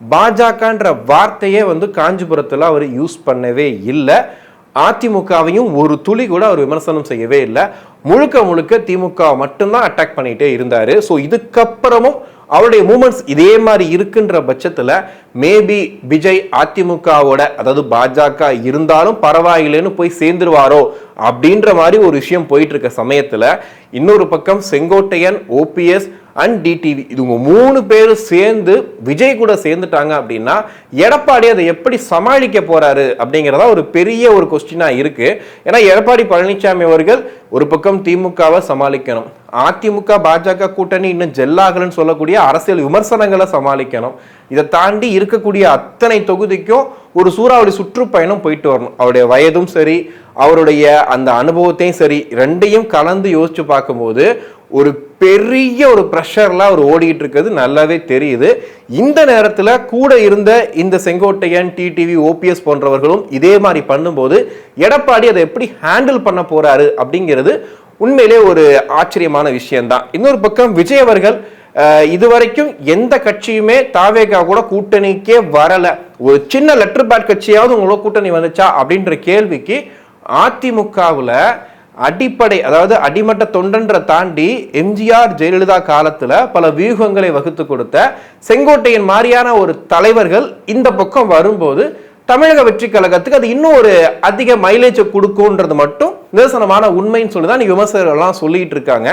பாஜகன்ற வார்த்தையே வந்து காஞ்சிபுரத்தில் அவர் யூஸ் பண்ணவே இல்லை. அதிமுகவையும் ஒரு துளி கூட அவர் விமர்சனம் செய்யவே இல்லை. முழுக்க முழுக்க திமுக மட்டும்தான் அட்டாக் பண்ணிட்டே இருந்தார். ஸோ இதுக்கப்புறமும் அவருடைய மூமெண்ட்ஸ் இதே மாதிரி இருக்குன்ற பட்சத்தில் மேபி விஜய் அதிமுகவோட அதாவது பாஜக இருந்தாலும் பரவாயில்லைன்னு போய் சேர்ந்துருவாரோ அப்படின்ற மாதிரி ஒரு விஷயம் போயிட்டு இருக்க சமயத்தில் இன்னொரு பக்கம் செங்கோட்டையன் ஓபிஎஸ் அண்ட் டிடிவி இவங்க மூணு பேரும் சேர்ந்து விஜய் கூட சேர்ந்துட்டாங்க அப்படின்னா எடப்பாடி அதை எப்படி சமாளிக்க போறாரு அப்படிங்கிறதா ஒரு பெரிய ஒரு கொஸ்டினா இருக்கு. ஏன்னா எடப்பாடி பழனிசாமி அவர்கள் ஒரு பக்கம் திமுகவை சமாளிக்கணும். அதிமுக பாஜக கூட்டணி இன்னும் ஜெல்லாகலன்னு சொல்லக்கூடிய அரசியல் விமர்சனங்களை சமாளிக்கணும். இதை தாண்டி இருக்கக்கூடிய அத்தனை தொகுதிக்கும் ஒரு சூறாவளி சுற்றுப்பயணம் போயிட்டு வரணும். அவருடைய வயதும் சரி அவருடைய அந்த அனுபவத்தையும் சரி ரெண்டையும் கலந்து யோசிச்சு பார்க்கும்போது ஒரு பெரிய ஒரு ப்ரெஷர்லாம் அவர் ஓடிட்டு இருக்கிறது நல்லாவே தெரியுது. இந்த நேரத்தில் கூட இருந்த இந்த செங்கோட்டையன் டிடிவி ஓபிஎஸ் போன்றவர்களும் இதே மாதிரி பண்ணும்போது எடப்பாடி அதை எப்படி ஹேண்டில் பண்ண போறாரு அப்படிங்கிறது உண்மையிலே ஒரு ஆச்சரியமான விஷயம்தான். இன்னொரு பக்கம் விஜய் அவர்கள் இதுவரைக்கும் எந்த கட்சியுமே தாவேகா கூட கூட்டணிக்கே வரல. ஒரு சின்ன லெட்டர் பேட் கட்சியாவது உங்களோட கூட்டணி வந்துச்சா அப்படின்ற கேள்விக்கு அதிமுகவில் அடிப்படை அதாவது அடிமட்ட தொண்டன்ற தாண்டி எம்ஜிஆர் ஜெயலலிதா காலத்தில் பல வியூகங்களை வகுத்து கொடுத்த செங்கோட்டையன் மாதிரியான ஒரு தலைவர்கள் இந்த பக்கம் வரும்போது தமிழக வெற்றி கழகத்துக்கு அது இன்னும் ஒரு அதிக மைலேஜை கொடுக்கும்ன்றது மட்டும் நிதர்சனமான உண்மைன்னு சொல்லி தான் விமர்சகர்கள்லாம் சொல்லிட்டு இருக்காங்க.